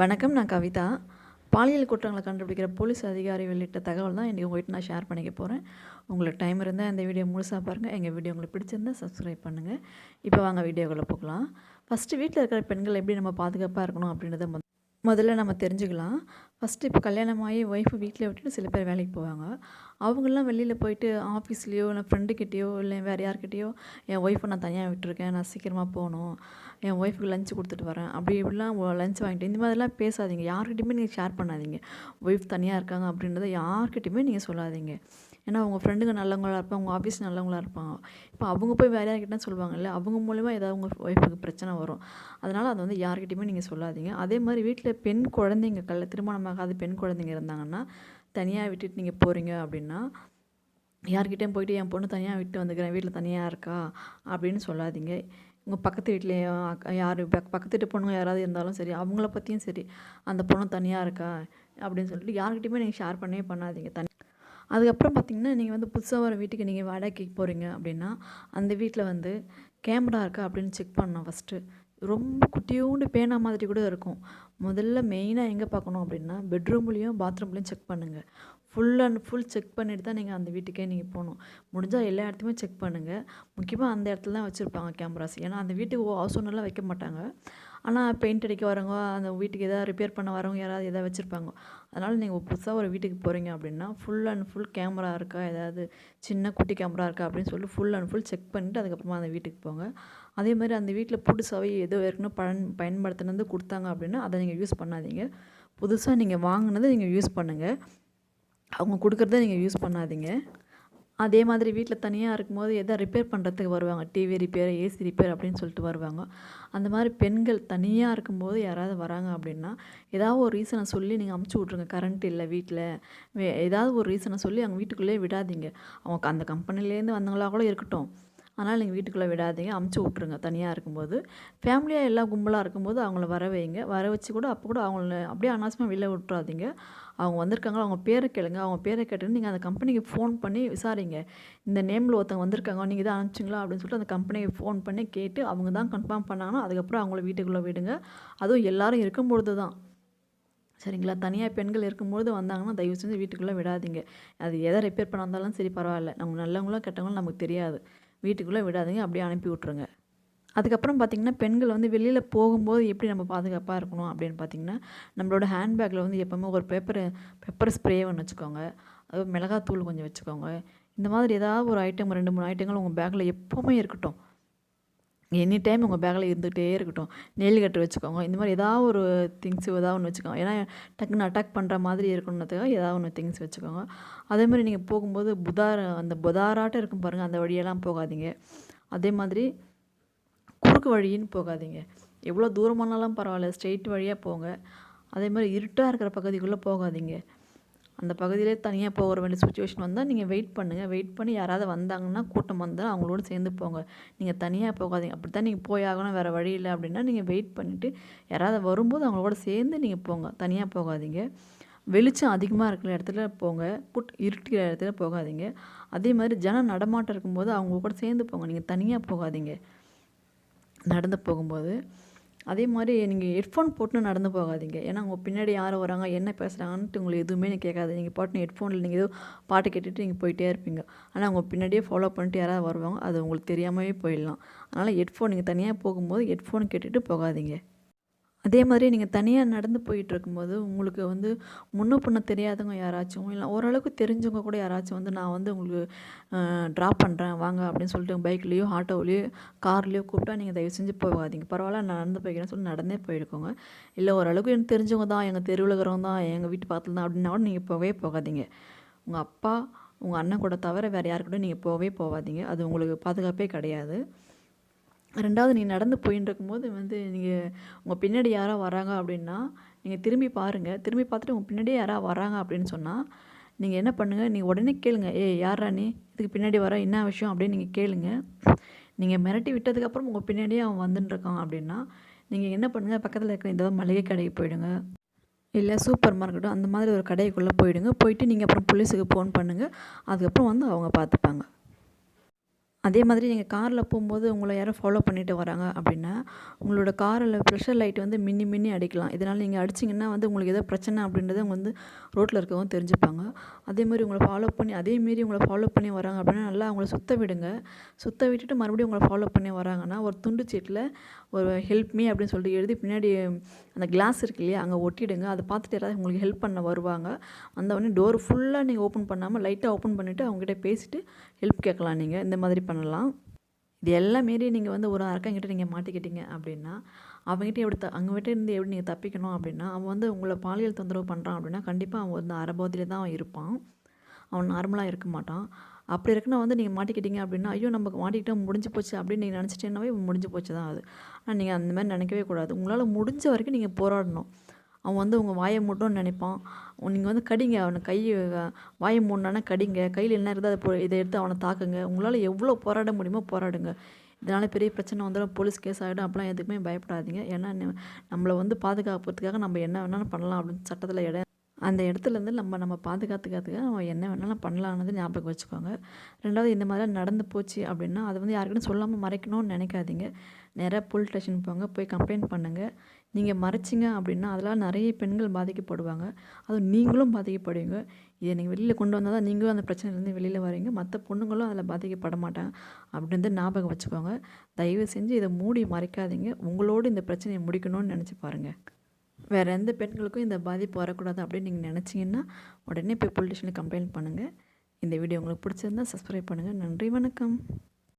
வணக்கம் நான் கவிதா. பாலியல் குற்றங்களை கண்டுபிடிக்கிற போலீஸ் அதிகாரி வெளியிட்ட தகவல் தான் இன்றைக்கி உங்கள்கிட்ட நான் ஷேர் பண்ணிக்க போகிறேன் உங்களுக்கு டைம் இருந்தால் இந்த வீடியோ முழுசாக பாருங்கள் எங்கள் வீடியோ உங்களுக்கு பிடிச்சிருந்தா சப்ஸ்கிரைப் பண்ணுங்கள் இப்போ வாங்க வீடியோக்குள்ளே போகலாம். ஃபஸ்ட்டு வீட்டில் இருக்கிற பெண்கள் எப்படி நம்ம பாதுகாப்பாக இருக்கணும் அப்படின்றத முதல்ல நம்ம தெரிஞ்சுக்கலாம். ஃபஸ்ட்டு இப்போ கல்யாணமாகி ஒய்ஃபு வீட்டில் விட்டுட்டு சில பேர் வேலைக்கு போவாங்க. அவங்களாம் வெளியில் போயிட்டு ஆஃபீஸ்லேயோ இல்லை ஃப்ரெண்டுக்கிட்டேயோ இல்லை வேறு யார்கிட்டேயோ என் ஒய்ஃபை நான் தனியாக விட்டுருக்கேன். நான் சீக்கிரமாக போகணும். என் ஒய்ஃபுக்கு லஞ்ச் கொடுத்துட்டு வரேன். அப்படி இப்படிலாம் லஞ்ச் வாங்கிட்டு இந்த மாதிரிலாம் பேசாதீங்க. யார்கிட்டையுமே நீங்கள் ஷேர் பண்ணாதீங்க. ஒய்ஃப் தனியாக இருக்காங்க அப்படின்றத யார்கிட்டையுமே நீங்கள் சொல்லாதீங்க. ஏன்னா அவங்க ஃப்ரெண்டுங்க நல்லவங்களா இருப்பாங்க அவங்க ஆஃபீஸ் நல்லவங்களா இருப்பாங்க. இப்போ அவங்க போய் வேறு யார்கிட்ட சொல்லுவாங்கல்ல அவங்க மூலிமா ஏதாவது உங்கள் ஒய்ஃபுக்கு பிரச்சனை வரும். அதனால் அதை வந்து யார்கிட்டையுமே நீங்கள் சொல்லாதீங்க. அதே மாதிரி வீட்டில் பெண் குழந்தைங்க கல்ல திருமணமாகாத பெண் குழந்தைங்க இருந்தாங்கன்னா தனியாக விட்டுட்டு நீங்கள் போகிறீங்க அப்படின்னா யார்கிட்டயும் போயிட்டு என் பொண்ணு தனியாக விட்டு வந்துக்கிறேன் வீட்டில் தனியாக இருக்கா? அப்படின்னு சொல்லாதீங்க. உங்கள் பக்கத்து வீட்லேயோ யார் பக்கத்து வீட்டு பொண்ணுங்க யாராவது இருந்தாலும் சரி அவங்கள பற்றியும் சரி அந்த பொண்ணு தனியாக இருக்கா? அப்படின்னு சொல்லிட்டு யார்கிட்டையுமே நீங்கள் ஷேர் பண்ணவே பண்ணாதீங்க. தனி அதுக்கப்புறம் பார்த்திங்கன்னா நீங்கள் வந்து புதுசாக வர வீட்டுக்கு நீங்கள் வாடகைக்கு போகிறீங்க அப்படின்னா அந்த வீட்டில் வந்து கேமரா இருக்கா அப்படின்னு செக் பண்ணணும் ஃபஸ்ட்டு ரொம்ப குட்டியோண்டு பேனா மாதிரி கூட இருக்கும். முதல்ல மெயினாக எங்கே பார்க்கணும் அப்படின்னா பெட்ரூம்லேயும் பாத்ரூம்லேயும் செக் பண்ணுங்கள் ஃபுல் அண்ட் ஃபுல் செக் பண்ணிட்டு தான் நீங்கள் அந்த வீட்டுக்கே நீங்கள் போகணும். முடிஞ்சால் எல்லா இடத்தையுமே செக் பண்ணுங்கள் முக்கியமாக அந்த இடத்துல தான் வச்சுருப்பாங்க கேமராஸ் ஏன்னா அந்த வீட்டுக்கு ஹவுஸ் ஓனர்லாம் வைக்க மாட்டாங்க. ஆனால் பெயிண்ட் அடிக்க வரவங்க அந்த வீட்டுக்கு எதாவது ரிப்பேர் பண்ண வரவங்க யாராவது எதாவது வச்சுருப்பாங்க. அதனால் நீங்கள் புதுசாக ஒரு வீட்டுக்கு போகிறீங்க அப்படின்னா ஃபுல் அண்ட் ஃபுல் கேமரா இருக்கா? ஏதாவது சின்ன குட்டி கேமரா இருக்கா? அப்படின்னு சொல்லி ஃபுல் அண்ட் ஃபுல் செக் பண்ணிவிட்டு அதுக்கப்புறமா அந்த வீட்டுக்கு போங்க. அதே மாதிரி அந்த வீட்டில் புதுசாகவே ஏதோ ஏற்கனவே பயன் பயன்படுத்தினது கொடுத்தாங்க அப்படின்னா அதை நீங்கள் யூஸ் பண்ணாதீங்க. புதுசாக நீங்கள் வாங்கினதை நீங்கள் யூஸ் பண்ணுங்கள் அவங்க கொடுக்குறத நீங்கள் யூஸ் பண்ணாதீங்க. அதே மாதிரி வீட்டில் தனியாக இருக்கும்போது எதை ரிப்பேர் பண்ணுறதுக்கு வருவாங்க. டிவி ரிப்பேர் ஏசி ரிப்பேர் அப்படின்னு சொல்லிட்டு வருவாங்க. அந்த மாதிரி பெண்கள் தனியாக இருக்கும்போது யாராவது வராங்க அப்படின்னா ஏதாவது ஒரு ரீசனை சொல்லி நீங்கள் அமுச்சு விட்ருங்க கரண்ட் இல்லை வீட்டில் வே ஏதாவது ஒரு ரீசனை சொல்லி அவங்க வீட்டுக்குள்ளேயே விடாதீங்க. அவங்க அந்த கம்பெனிலேருந்து வந்தவங்களா கூட இருக்கட்டும். அதனால் நீங்கள் வீட்டுக்குள்ளே விடாதீங்க. அமுச்சு விட்ருங்க தனியாக இருக்கும்போது. ஃபேமிலியாக எல்லாம் கும்பலாக இருக்கும்போது அவங்கள வர வைங்க. வர வச்சு கூட அப்போ கூட அவங்கள அப்படியே அனாவசியமாக வெளில விட்றாதீங்க அவங்க வந்திருக்காங்க அவங்க பேரை கேளுங்க. அவங்க பேரை கேட்டுன்னு நீங்கள் அந்த கம்பெனிக்கு ஃபோன் பண்ணி விசாரிங்க. இந்த நேமில் ஒருத்தவங்க வந்திருக்காங்க. நீங்கள் தான் அனுப்பிச்சிங்களா? அப்படின்னு சொல்லிட்டு அந்த கம்பெனிக்கு ஃபோன் பண்ணி கேட்டு அவங்க தான் கன்ஃபார்ம் பண்ணாங்கன்னா அதுக்கப்புறம் அவங்கள வீட்டுக்குள்ளே விடுங்க. அதுவும் எல்லோரும் இருக்கும்பொழுது தான். சரிங்களா? தனியாக பெண்கள் இருக்கும்பொழுது வந்தாங்கன்னா தயவு செஞ்சு வீட்டுக்குள்ளே விடாதீங்க. அது எதை ரிப்பேர் பண்ண சரி பரவாயில்ல. நம்ம நல்லவங்களோ கெட்டவங்களும் நமக்கு தெரியாது. வீட்டுக்குள்ளே விடாதீங்க அப்படியே அனுப்பி விட்ருங்க அதுக்கப்புறம் பார்த்திங்கன்னா பெண்கள் வந்து வெளியில் போகும்போது எப்படி நம்ம பாதுகாப்பாக இருக்கணும் அப்படின்னு பார்த்திங்கன்னா நம்மளோட ஹேண்ட்பேக்கில் வந்து எப்போவுமே ஒரு பேப்பர் பெப்பர் ஸ்ப்ரே ஒன்று வச்சுக்கோங்க. அது மிளகாத்தூள் கொஞ்சம் வச்சுக்கோங்க. இந்த மாதிரி ஏதாவது ஒரு ஐட்டம் ரெண்டு மூணு ஐட்டங்கள் உங்கள் பேக்கில் எப்போவுமே இருக்கட்டும். எனி டைம் உங்கள் பேக்கில் இருந்துகிட்டே இருக்கட்டும். நெயில் கட்டு வச்சுக்கோங்க. இந்த மாதிரி ஏதாவது ஒரு திங்ஸ் ஏதாவது ஒன்று வச்சுக்கோங்க. ஏன்னா டக்குன்னு அட்டாக் பண்ணுற மாதிரி இருக்கணுன்றதுக்காக ஏதாவது ஒன்று திங்ஸ் வச்சுக்கோங்க. அதே மாதிரி நீங்கள் போகும்போது புதார் அந்த புதாராட்டம் இருக்கும் பாருங்கள் அந்த வழியெல்லாம் போகாதீங்க. அதே மாதிரி குறுக்கு வழின்னு போகாதீங்க. எவ்வளோ தூரமானாலும் பரவாயில்ல. ஸ்ட்ரெயிட் வழியாக போங்க. அதே மாதிரி இருட்டாக இருக்கிற பகுதிக்குள்ளே போகாதீங்க. அந்த பகுதியிலே தனியாக போகிற வேண்டிய சுச்சுவேஷன் வந்தால் நீங்கள் வெயிட் பண்ணுங்கள் வெயிட் பண்ணி யாராவது வந்தாங்கன்னா கூட்டம் வந்தால் அவங்களோட சேர்ந்து போங்க. நீங்கள் தனியாக போகாதீங்க. அப்படி தான் நீங்கள் போய் ஆகணும். வேறு வழி இல்லை அப்படின்னா நீங்கள் வெயிட் பண்ணிவிட்டு யாராவது வரும்போது அவங்களோட சேர்ந்து நீங்கள் போங்க. தனியாக போகாதீங்க. வெளிச்சம் அதிகமாக இருக்கிற இடத்துல போங்க. புட் இருட்டுகிற இடத்துல போகாதீங்க. அதே மாதிரி ஜனம் நடமாட்டம் இருக்கும்போது அவங்க கூட சேர்ந்து போங்க. நீங்கள் தனியாக போகாதீங்க. நடந்து போகும்போது அதே மாதிரி நீங்கள் ஹெட்ஃபோன் போட்டு நடந்து போகாதீங்க. ஏன்னா உங்கள் பின்னாடி யார் வராங்க என்ன பேசுகிறாங்கன்ட்டு உங்களுக்கு எதுவுமே நீங்கள் கேட்காது. நீங்கள் பாட்டு ஹெட்ஃபோனில் நீங்கள் ஏதோ பாட்டு கேட்டுட்டு நீங்கள் போயிட்டே இருப்பீங்க. ஆனால் உங்கள் பின்னாடியே ஃபாலோ பண்ணிட்டு யாராவது வருவாங்க அது உங்களுக்கு தெரியாமவே போயிடலாம். அதனால் ஹெட்ஃபோன் நீங்கள் தனியாக போகும்போது ஹெட்ஃபோன் கேட்டுட்டு போகாதீங்க. அதே மாதிரி நீங்கள் தனியாக நடந்து போயிட்டுருக்கும்போது உங்களுக்கு வந்து முன்ன பின்ன தெரியாதவங்க யாராச்சும் இல்லை ஓரளவுக்கு தெரிஞ்சவங்க கூட யாராச்சும் வந்து நான் வந்து உங்களுக்கு ட்ராப் பண்ணுறேன் வாங்க அப்படின்னு சொல்லிட்டு பைக்லேயோ ஆட்டோவிலையோ கார்லேயோ கூப்பிட்டா நீங்கள் தயவு செஞ்சு போகாதீங்க. பரவாயில்ல நான் நடந்து போய்க்கிறேன்னு சொல்லி நடந்தே போயிருக்கோங்க இல்லை ஓரளவுக்கு எனக்கு தெரிஞ்சவங்க தான் எங்கள் தெருவில் இருக்கிறவங்க தான் எங்கள் வீட்டு பக்கத்தில் தான் அப்படின்னா கூட நீங்கள் போகவே போகாதீங்க. உங்கள் அப்பா உங்கள் அண்ணன் கூட தவிர வேறு யாருக்கூட நீங்கள் போகவே போகாதீங்க. அது உங்களுக்கு பாதுகாப்பே கிடையாது. ரெண்டாவது நீங்கள் நடந்து போயின்னு இருக்கும்போது வந்து நீங்கள் உங்கள் பின்னாடி யாரோ வராங்க அப்படின்னா நீங்கள் திரும்பி பாருங்கள் திரும்பி பார்த்துட்டு உங்கள் பின்னாடியே யாராவது வராங்க அப்படின்னு சொன்னால் நீங்கள் என்ன பண்ணுங்கள் நீங்கள் உடனே கேளுங்க. ஏய் யாரா நீ? இதுக்கு பின்னாடி வர என்ன விஷயம்? அப்படின்னு நீங்கள் கேளுங்க. நீங்கள் மிரட்டி விட்டதுக்கப்புறம் உங்கள் பின்னாடியே அவன் வந்துன்னு இருக்கான் அப்படின்னா நீங்கள் என்ன பண்ணுங்கள் பக்கத்தில் இருக்கிற ஏதாவது மளிகை கடைக்கு போயிடுங்க. இல்லை சூப்பர் மார்க்கெட்டோ அந்த மாதிரி ஒரு கடைக்குள்ளே போயிடுங்க. போயிட்டு நீங்கள் அப்புறம் போலீஸுக்கு ஃபோன் பண்ணுங்கள் அதுக்கப்புறம் வந்து அவங்க பார்த்துப்பாங்க. அதே மாதிரி நீங்கள் காரில் போகும்போது உங்களை யாரோ ஃபாலோ பண்ணிட்டு வராங்க அப்படின்னா உங்களோட காரில் ப்ரெஷர் லைட் வந்து மின்னி மின்னி அடிக்கலாம். இதனால் நீங்கள் அடிச்சிங்கன்னா வந்து உங்களுக்கு ஏதோ பிரச்சனை அப்படின்றத அவங்க வந்து ரோட்டில் இருக்கவங்க தெரிஞ்சுப்பாங்க. அதே மாதிரி உங்களை ஃபாலோ பண்ணி அதே மாரி உங்களை ஃபாலோ பண்ணி வராங்க அப்படின்னா நல்லா அவங்கள சுத்த விடுங்க. சுத்த விட்டுட்டு மறுபடியும் உங்களை ஃபாலோ பண்ணி வராங்கன்னா ஒரு துண்டு சீட்டில் ஒரு ஹெல்ப் மீ அப்படின்னு சொல்லிட்டு எழுதி பின்னாடி அந்த கிளாஸ் இருக்கு இல்லையா அங்கே ஒட்டிடுங்க. அதை பார்த்துட்டு யாராவது உங்களுக்கு ஹெல்ப் பண்ண வருவாங்க. வந்தவொடனே டோர் ஃபுல்லாக நீங்கள் ஓப்பன் பண்ணாமல் லைட்டாக ஓப்பன் பண்ணிவிட்டு அவங்ககிட்ட பேசிவிட்டு ஹெல்ப் கேட்கலாம் நீங்கள் இந்த மாதிரி பண்ணலாம். இது எல்லாம் மீறி நீங்கள் வந்து ஒரு அரக்கங்கிட்ட நீங்கள் மாட்டிக்கிட்டீங்க அப்படின்னா அவங்ககிட்ட எப்படி த அவங்ககிட்ட இருந்து எப்படி நீங்கள் தப்பிக்கணும் அப்படின்னா அவன் வந்து உங்களை பாலியல் தொந்தரவு பண்ணுறான் அப்படின்னா கண்டிப்பாக அவன் வந்து அரைபோதையில தான் அவன் இருப்பான். அவன் நார்மலாக இருக்க மாட்டான். அப்படி இருக்குன்னா வந்து நீங்கள் மாட்டிக்கிட்டீங்க அப்படின்னா ஐயோ நமக்கு மாட்டிக்கிட்டோம் முடிஞ்சு போச்சு அப்படின்னு நீங்கள் நினச்சிட்டேன்னாவே முடிஞ்சு போச்சு தான் அது. ஆனால் நீங்கள் அந்த மாதிரி நினைக்கவே கூடாது. உங்களால் முடிஞ்ச வரைக்கும் நீங்கள் போராடணும். அவன் வந்து உங்கள் வாயை மூட்டணும்னு நினைப்பான். நீங்கள் வந்து கடிங்க அவனை கை வாயை மூடினானா கடிங்க. கையில் என்ன இருக்குதோ அதை போ இதை எடுத்து அவனை தாக்குங்க. உங்களால் எவ்வளோ போராட முடியுமோ போராடுங்க. இதனால் பெரிய பிரச்சனை வந்துடும் போலீஸ் கேஸ் ஆகிடும் அப்போலாம் எதுக்குமே பயப்படாதீங்க. ஏன்னா நம்மளை வந்து பாதுகாப்புறதுக்காக நம்ம என்ன வேணாலும் பண்ணலாம் அப்படின்னு சட்டத்தில் இடம் அந்த இடத்துலேருந்து நம்ம நம்ம பாதுகாத்துக்காத்துக்க நம்ம என்ன வேணாலும் பண்ணலான்னு ஞாபகம் வச்சுக்கோங்க. ரெண்டாவது இந்த மாதிரிலாம் நடந்து போச்சு அப்படின்னா அதை வந்து யாருக்கிட்டும் சொல்லாமல் மறைக்கணும்னு நினைக்காதீங்க. நேராக போலீஸ் ஸ்டேஷன் போங்க போய் கம்ப்ளைண்ட் பண்ணுங்கள் நீங்கள் மறைச்சிங்க அப்படின்னா அதெல்லாம் நிறைய பெண்கள் பாதிக்கப்படுவாங்க. அதுவும் நீங்களும் பாதிக்கப்படுவீங்க. இதை நீங்கள் வெளியில் கொண்டு வந்தால் தான் நீங்களும் அந்த பிரச்சனையிலேருந்து வெளியில் வரீங்க மற்ற பொண்ணுங்களும் அதில் பாதிக்கப்பட மாட்டாங்க அப்படின்னு ஞாபகம் வச்சுக்கோங்க. தயவு செஞ்சு இதை மூடி மறைக்காதீங்க. உங்களோடு இந்த பிரச்சனையை முடிக்கணும்னு நினச்சி பாருங்கள் வேறு எந்த பெண்களுக்கும் இந்த பாதிப்பு வரக்கூடாது அப்படின்னு நீங்கள் நினச்சிங்கன்னா உடனே போய் போலீஸ் ஸ்டேஷனில் கம்ப்ளைண்ட் பண்ணுங்கள் இந்த வீடியோ உங்களுக்கு பிடிச்சிருந்தா சப்ஸ்கிரைப் பண்ணுங்கள் நன்றி வணக்கம்.